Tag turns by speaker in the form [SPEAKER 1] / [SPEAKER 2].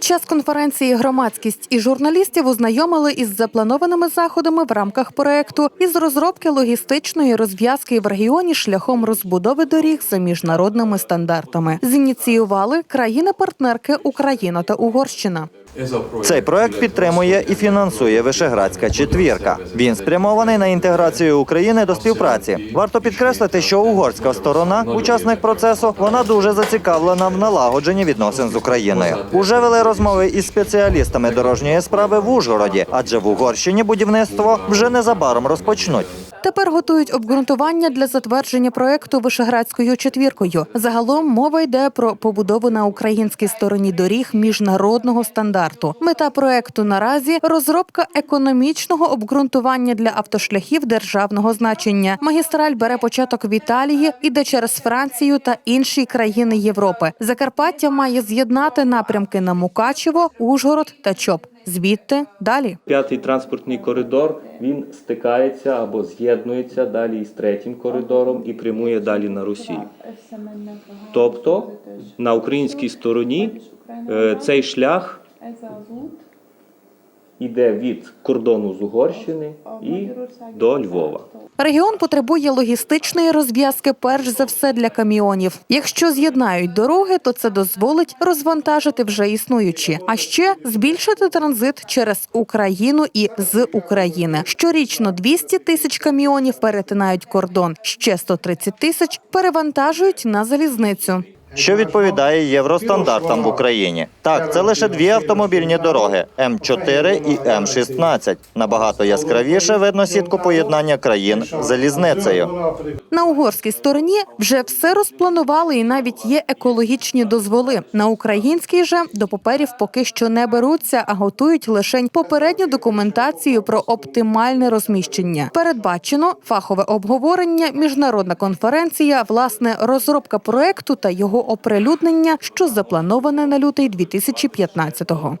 [SPEAKER 1] Під час конференції громадськість і журналістів ознайомили із запланованими заходами в рамках проекту із розробки логістичної розв'язки в регіоні шляхом розбудови доріг за міжнародними стандартами. Зініціювали країни-партнерки Україна та Угорщина.
[SPEAKER 2] Цей проект підтримує і фінансує Вишеградська четвірка. Він спрямований на інтеграцію України до співпраці. Варто підкреслити, що угорська сторона, учасник процесу, вона дуже зацікавлена в налагодженні відносин з Україною. Уже вели розмови із спеціалістами дорожньої справи в Ужгороді, адже в Угорщині будівництво вже незабаром розпочнуть.
[SPEAKER 1] Тепер готують обґрунтування для затвердження проекту Вишеградською четвіркою. Загалом мова йде про побудову на українській стороні доріг міжнародного стандарту. Мета проекту наразі розробка економічного обґрунтування для автошляхів державного значення. Магістраль бере початок в Італії, іде через Францію та інші країни Європи. Закарпаття має з'єднати напрямки на Мукачево, Ужгород та Чоп. Звідти далі.
[SPEAKER 3] П'ятий транспортний коридор він стикається або з'єднується далі із третім коридором і прямує далі на Росію. Тобто на українській стороні е, цей шлях іде від кордону з Угорщини і до Львова.
[SPEAKER 1] Регіон потребує логістичної розв'язки перш за все для каміонів. Якщо з'єднають дороги, то це дозволить розвантажити вже існуючі, а ще збільшити транзит через Україну і з України. Щорічно 200 тисяч каміонів перетинають кордон, ще 130 тисяч перевантажують на залізницю.
[SPEAKER 2] Що відповідає євростандартам в Україні. Так, це лише дві автомобільні дороги М4 і М16. Набагато яскравіше видно сітку поєднання країн залізницею.
[SPEAKER 1] На угорській стороні вже все розпланували і навіть є екологічні дозволи. На українській же до паперів поки що не беруться, а готують лише попередню документацію про оптимальне розміщення. Передбачено фахове обговорення, міжнародна конференція, власне, розробка проекту та його оприлюднення, що заплановане на лютий 2015-го.